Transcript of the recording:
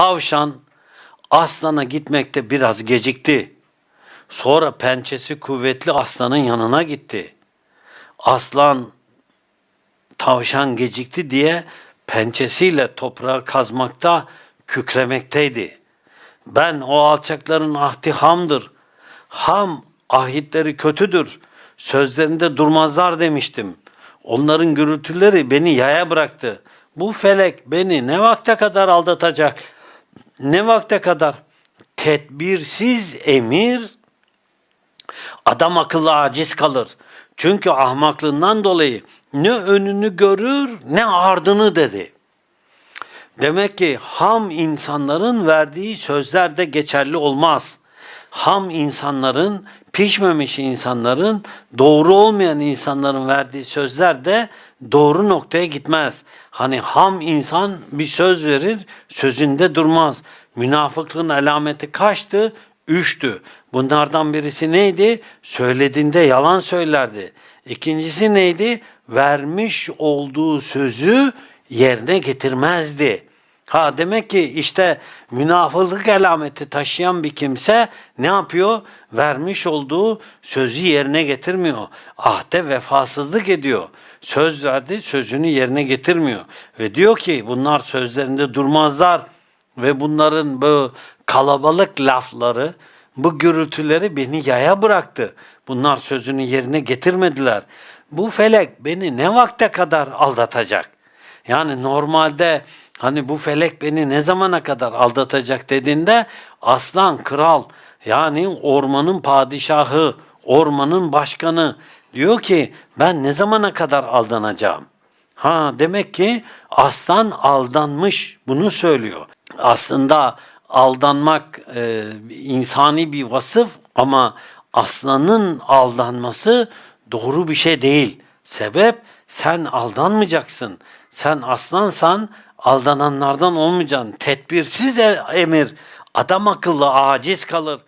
Tavşan aslana gitmekte biraz gecikti. Sonra pençesi kuvvetli aslanın yanına gitti. Aslan tavşan gecikti diye pençesiyle toprağı kazmakta kükremekteydi. Ben o alçakların ahdi hamdır. Ham ahitleri kötüdür. Sözlerinde durmazlar demiştim. Onların gürültüleri beni yaya bıraktı. Bu felek beni ne vakte kadar aldatacak? Ne vakte kadar? Tedbirsiz emir Adam akıllı aciz kalır. Çünkü ahmaklığından dolayı ne önünü görür ne ardını dedi. Demek ki ham insanların verdiği sözler de geçerli olmaz. Ham insanların, pişmemiş insanların, doğru olmayan insanların verdiği sözler de doğru noktaya gitmez. Hani ham insan bir söz verir, sözünde durmaz. Münafıklığın alameti kaçtı? Üçtü. Bunlardan birisi neydi? Söylediğinde yalan söylerdi. İkincisi neydi? Vermiş olduğu sözü yerine getirmezdi. Ha demek ki işte münafıklık alameti taşıyan bir kimse ne yapıyor? Vermiş olduğu sözü yerine getirmiyor. Ahde vefasızlık ediyor. Söz verdi, sözünü yerine getirmiyor. Ve diyor ki bunlar sözlerinde durmazlar ve bunların bu kalabalık lafları, bu gürültüleri beni yaya bıraktı. Bunlar sözünü yerine getirmediler. Bu felek beni ne vakte kadar aldatacak? Yani normalde hani bu felek beni ne zamana kadar aldatacak dediğinde aslan kral yani ormanın padişahı, ormanın başkanı diyor ki ben ne zamana kadar aldanacağım? Ha demek ki aslan aldanmış bunu söylüyor. Aslında aldanmak e, insani bir vasıf ama aslanın aldanması doğru bir şey değil. Sebep sen aldanmayacaksın. Sen aslansan aldananlardan olmayacaksın. Tedbirsiz e- emir adam akıllı aciz kalır.